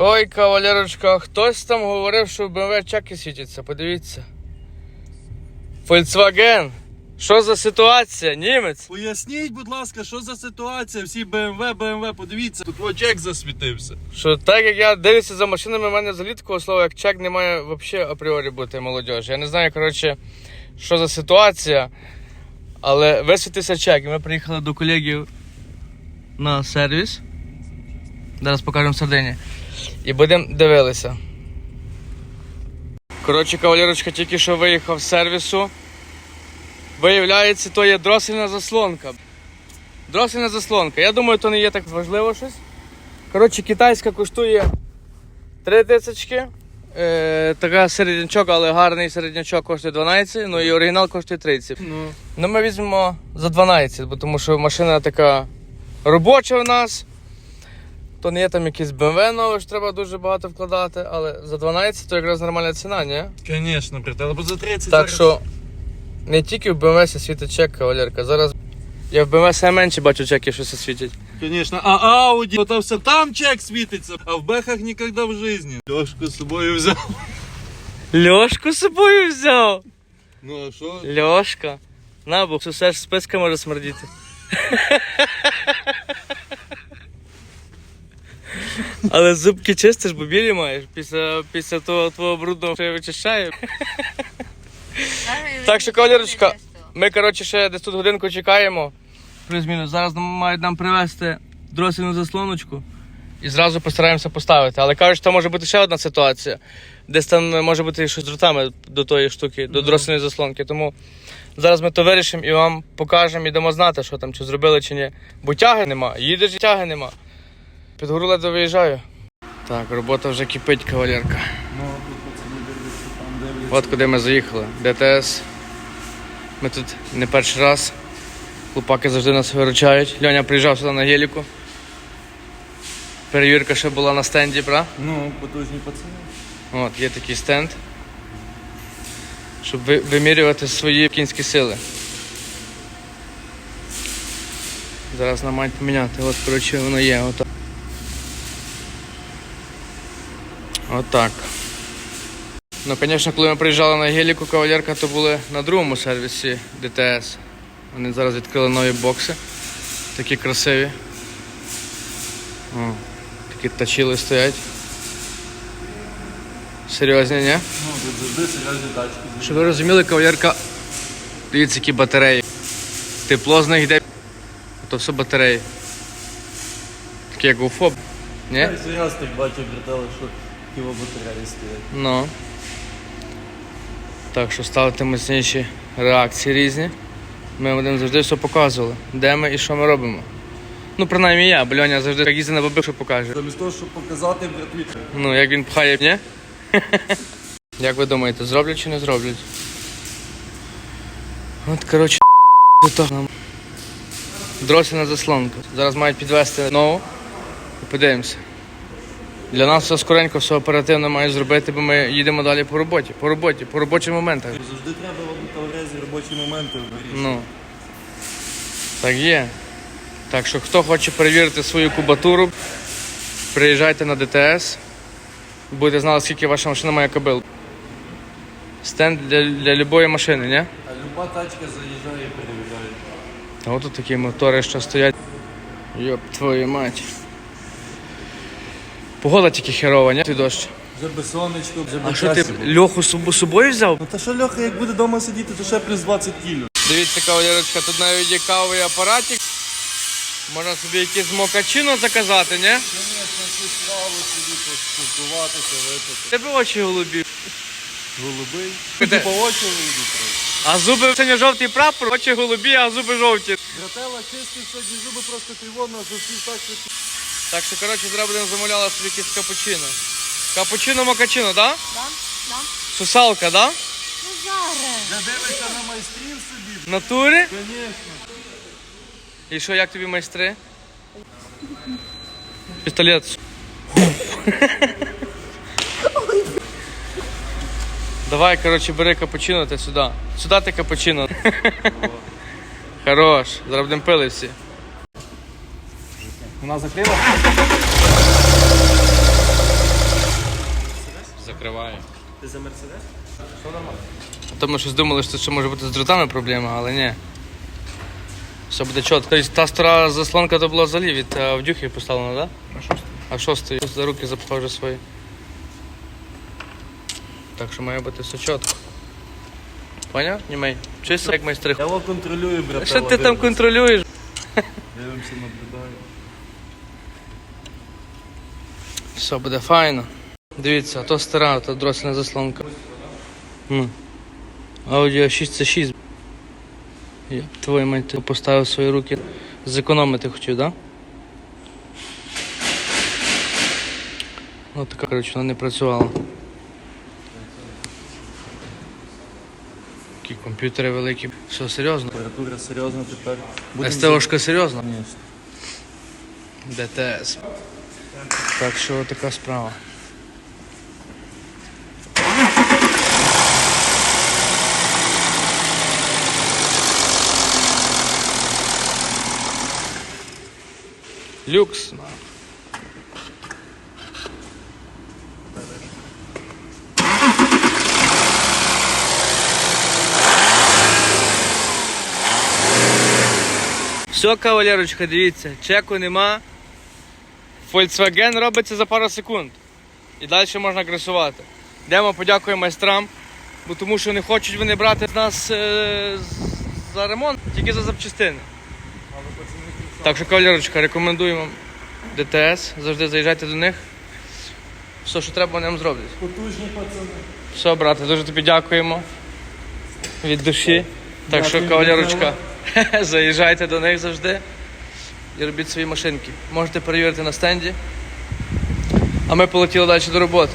Ой, кавалерочка, хтось там говорив, що в BMW чеки світяться, подивіться. Volkswagen. Що за ситуація, німець? Поясніть, будь ласка, що за ситуація? Всі BMW, BMW, подивіться, тут очек засвітився. Що так як я дивлюся за машинами, в мене взагалі такого слова, як чек не має взагалі апріорі бути молодіж. Я не знаю, коротше, що за ситуація, але висвітився чек. Ми приїхали до колегів на сервіс. Зараз покажемо в Сардині. І будемо дивилися. Коротше, кавалерочка тільки що виїхав з сервісу. Виявляється, то є дросельна заслонка. Дросельна заслонка. Я думаю, то не є так важливо щось. Коротше, китайська коштує 3 тисячки. Е, така середнячок, але гарний середнячок коштує 12, ну і оригінал коштує 30. Ну, Ну ми візьмемо за 12, бо тому що машина така робоча в нас. То не є там якийсь BMW новий, що треба дуже багато вкладати, але за 12 то якраз нормальна ціна, ні? звісно, брат, але за 30 Так зараз... що не тільки в BMW світить чек, кавалерка. Зараз я в BMW все менше бачу чеки, що світять. Звісно, а Ауді, то все там чек світиться, а в бехах ніколи в житті. Льошку з собою взяв. Льошку з собою взяв. Ну а що? Льошка. На, бо все ж списка може смердіти. Але зубки чистиш, бо білі маєш після, після того твого брудного, що я вичищаю. Так що, кавалерочка, ми, коротше, ще десь тут годинку чекаємо. Плюс-мінус. Зараз нам мають нам привезти дросільну заслоночку і зразу постараємося поставити. Але кажуть, що може бути ще одна ситуація. Десь там може бути щось з дротами до тої штуки, до дросільної заслонки. Тому зараз ми то вирішимо і вам покажемо і дамо знати, що там, чи зробили, чи ні. Бо тяги нема, їдеш і тяги нема. Під гору ледве виїжджаю. Так, робота вже кипить, кавалерка. Ну. От куди ми заїхали. ДТС. Ми тут не перший раз. Хлопаки завжди нас виручають. Льоня приїжджав сюди на геліку. Перевірка ще була на стенді, бра? Ну, потужні пацани. От, є такий стенд. Щоб вимірювати свої кінські сили. Зараз нам мають поміняти. От, коротше, воно є. Отак. Отак. Ну, звісно, коли ми приїжджали на геліку кавалерка, то були на другому сервісі ДТС. Вони зараз відкрили нові бокси. Такі красиві. О, такі тачіли стоять. Серйозні, ні? Ну, завжди серйозні тачки. Щоб ви розуміли, кавалерка, дивіться, які батареї. Тепло з них йде, то все батареї. Такі як у ФОБ. Ні? Я серйозно бачив, брателе, що такі батареї стоять. Ну. Так що ставте міцніші реакції різні. Ми будемо завжди все показували, де ми і що ми робимо. Ну, принаймні я, бо Льоня завжди як їздить на бабих, що покаже. Замість того, щоб показати, братві. Ну, як він пхає, ні? Як ви думаєте, зроблять чи не зроблять? От, коротше, нам. Дросіна заслонка. Зараз мають підвести нову і подивимося. Для нас все скоренько, все оперативно мають зробити, бо ми їдемо далі по роботі. По роботі, по робочих моментах. Завжди треба в таврезі робочі моменти вирішити. Ну. Так є. Так що хто хоче перевірити свою кубатуру, приїжджайте на ДТС. Будете знати, скільки ваша машина має кабел. Стенд для, для любої машини, ні? А люба тачка заїжджає і перевіряє. А от такі мотори, що стоять. Йоп, твою мать. Погода тільки херова, ні? Ти дощ. Вже без сонечко, вже А що ти часу. льоху з собо- собою взяв? Ну та що Льоха, як буде вдома сидіти, то ще плюс 20 кіло. Дивіться, кавалерочка, тут навіть є кавовий апаратик. Можна собі якийсь мокачино заказати, ні? Звісно, собі поспілкуватися, випити. Тебе очі голубі. Голубий. Ти по очі вийдуть. А зуби синьо-жовтий прапор, очі голубі, а зуби жовті. Братела чистив сьогодні зуби просто тривожно, зустрів так, що Так що, коротше, зараз будемо замовляти собі якийсь капучино. Капучино мокачино, да? Да, да. Сусалка, да? Ну зараз. Я дивишся на майстрів собі. В натурі? Звісно. І що, як тобі майстри? Пістолет. Давай, коротше, бери капучино ти сюди. Сюди ти капучино. Хорош. Зараз будемо пили всі. Вона закрила? Триває. Ти за Мерседес? А то ми щось думали, що це може бути з дротами проблема, але ні. Все буде чітко. Тобто Та стара заслонка то була взагалі від е, Авдюхи поставлена, так? Да? А шостий. А шостий за руки запхав вже свої. Так що має бути все чітко. Поняв? Німей? Чисто як майстри. Я його контролюю, брат. Що ти там контролюєш? Дивимося, наблюдаємо. Все буде файно. Дивіться, а то стара, то дросельна заслонка. Ну. Аудіо 6 це 6. Я твою мать, поставив свої руки. Зекономити хотів, так? Да? Ну така, коротше, вона не працювала. Такі комп'ютери великі. Все серйозно. Температура серйозна тепер. СТОшка серйозно? Звісно. ДТС. Так що така справа. Люкс. Все, кавалерочка, дивіться, чеку нема. Volkswagen робиться за пару секунд. І далі можна красувати. Йдемо, подякуємо майстрам, бо тому що не хочуть вони брати з нас е, за ремонт, тільки за запчастини. Так що, кавалерочка, рекомендуємо ДТС. Завжди заїжджайте до них. Все, що треба, вони вам зроблять. Потужні пацани. Все, брате, дуже тобі дякуємо. Від душі. Так що, кавалерочка, заїжджайте до них завжди і робіть свої машинки. Можете перевірити на стенді. А ми полетіли далі до роботи.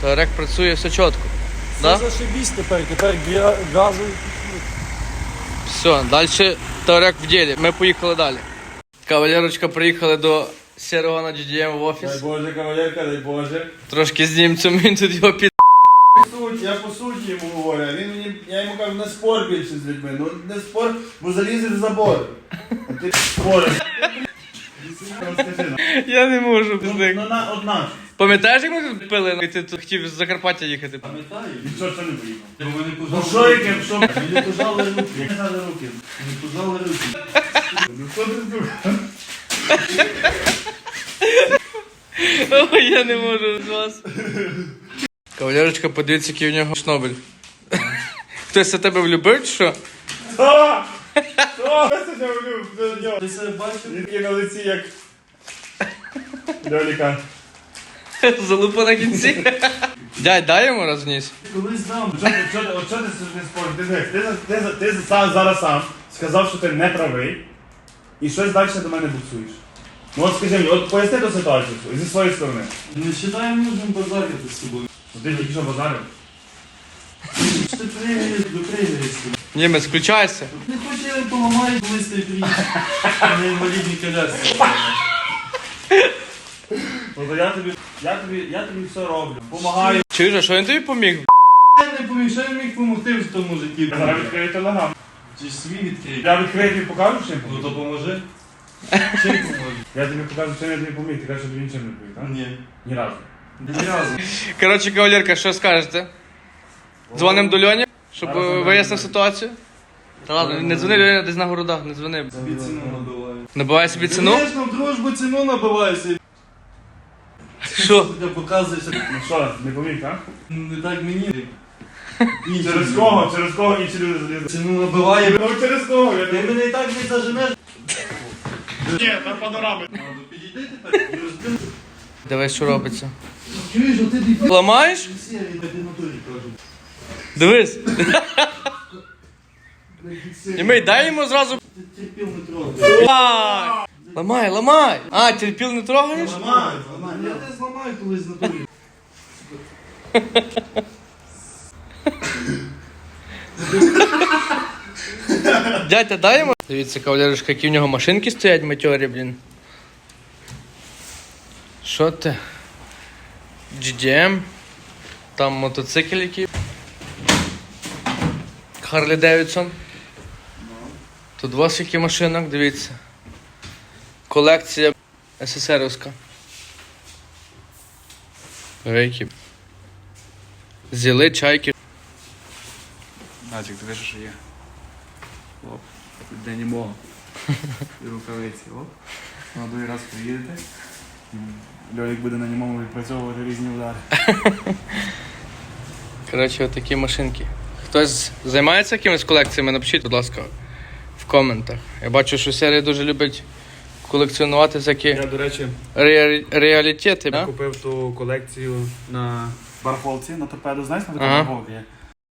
Тарек працює все чітко. Да? Все зашибісь тепер, тепер газовий. Все, далі Тарек в ділі. Ми поїхали далі. Кавалерочка приїхали до Сірого на GDM в офіс. Боже, кавалерка, дай Боже. Трошки з німцем він тут його під. По суті, я по суті йому говорю, він я не спор більше з людьми. Ну не спор, бо залізеш в забор. А ти спориш. Ну, Я не можу без них. ну на одна. Пам'ятаєш, як ми тут пили? І ти тут хотів з Закарпаття їхати? Пам'ятаю? І що це не поїхав? Вони Ну що яке, що? Мені пожали руки. Мені пожали руки. Мені пожали руки. Ну що ти тут? Ой, я не можу з вас. Кавалерочка, подивіться, який у нього шнобель. Хтось за тебе влюбив, що? Хто? Хто? Я себе влюб до. Ти себе бачив? Він такий на лиці, як... Льоліка. Залупа на кінці. Дядь, дай йому розніс. Колись ти, от що ти собі спориш? Ти, ти, за- ти, ти, сам зараз сам сказав, що ти не правий, і щось далі до мене буксуєш. Ну от скажи мені, от поясни ту ситуацію зі своєї сторони. Не вважаю нужним базарити з собою. Ти тільки що базарив. Ти пригаєш до? Німець, включайся. Не хоче я поламаю, колись ти. На інвалідній колясці. Ну то я тобі, я тобі, я тобі все роблю. Помагаю. Чуєш, а що він тобі поміг? Я не поміг, що я міг допомогти в тому житті. Я зараз відкрию телеграм. Чи свій відкрий? Я відкрию тобі покажу, чим Ну то поможи. Чим поможи? Я тобі покажу, чим я тобі поміг. Ти кажеш, що тобі нічим не поміг, так? Ні. Ні разу. Ні разу. Коротше, кавалерка, що скажете? Дзвоним до Льоні, щоб Зараз вияснив ситуацію. Та ладно, не дзвони Льоні десь на городах, не дзвони. Собі ціну набиваю. Набивай собі ціну. Звісно, в дружбу ціну набиваюся. Що? Ти показуєш, Ну що, не поміг, так? не так мені. Через кого? Через кого інші люди залізли? Ціну набиває. Ну через кого? Я Ти не мене і так не заженеш. Ні, там панорами. Надо підійди тепер. Дивись, що робиться. Чуєш, а дебіл. Ламаєш? Я тобі натурі Дивись. Німей, дай йому зразу. Ти терпів не трогай. Ай! Ламай, ламай! А, терпіл не трогаєш? Ламай, ламай. Я тебе зламаю колись в натурі. Дядя, дай йому. Дивіться, кавалерушка, які в нього машинки стоять матьорі, блін. Що ти? GDM. Там мотоцикл який. Харлі Девідсон. Тут у вас які машинок, дивіться. Колекція СССРівська. Великі. Зіли, чайки. Начик, ти що є. Оп, для німого. І рукавиці, оп. На другий раз приїдете. Льолік буде на німому відпрацьовувати різні удари. Коротше, отакі машинки. Хтось займається якимись колекціями, напишіть, будь ласка, в коментах. Я бачу, що серія дуже любить колекціонувати всякі Я, до речі, ре- реалітети. да? купив ту колекцію на бархолці, на торпеду, знаєш, на таку Ага. барахолці є.